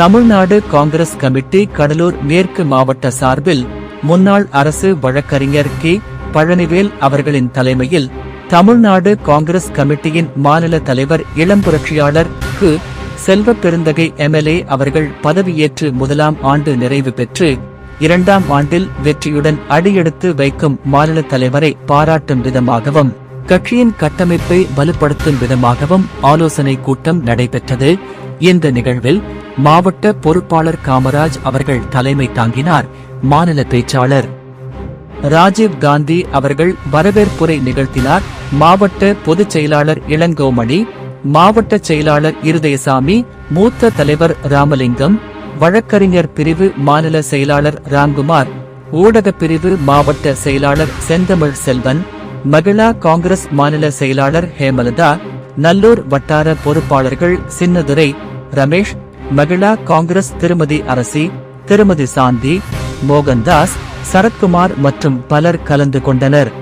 Tamil Nadu Congress committee Cuddalore மேற்கு மாவட்ட சார்பில் முன்னாள் அரசு வழக்கறிஞர் கே. பழனிவேல் அவர்களின் தலைமையில் தமிழ்நாடு காங்கிரஸ் கமிட்டியின் மாநில தலைவர் இளம் புரட்சியாளர் கு. செல்வ பெருந்தகை எம்எல்ஏ அவர்கள் பதவியேற்று முதலாம் ஆண்டு நிறைவு பெற்று இரண்டாம் ஆண்டில் வெற்றியுடன் அடியெடுத்து வைக்கும் மாநில தலைவரை பாராட்டும் விதமாகவும் கட்சியின் கட்டமைப்பை வலுப்படுத்தும் விதமாகவும் ஆலோசனை கூட்டம் நடைபெற்றது. இந்த நிகழ்வில் மாவட்ட பொறுப்பாளர் காமராஜ் அவர்கள் தலைமை தாங்கினார் மாநில பேச்சாளர். ராஜீவ் காந்தி அவர்கள் வரவேற்புரை நிகழ்த்தினார் மாவட்ட பொதுச் செயலாளர் இளங்கோமணி மாவட்ட செயலாளர் இருதயசாமி மூத்த தலைவர் ராமலிங்கம் வழக்கறிஞர் பிரிவு மாநில செயலாளர் ராம்குமார் ஊடகப் பிரிவு மாவட்ட செயலாளர் செந்தமிழ் செல்வன் மகிழா காங்கிரஸ் மாநில செயலாளர் ஹேமலதா நல்லூர் வட்டார பொறுப்பாளர்கள் சின்னதுரை ரமேஷ் மகிழா காங்கிரஸ் திருமதி அரசி திருமதி சாந்தி மோகன்தாஸ் சரத்குமார் மற்றும் பலர் கலந்து கொண்டனர்.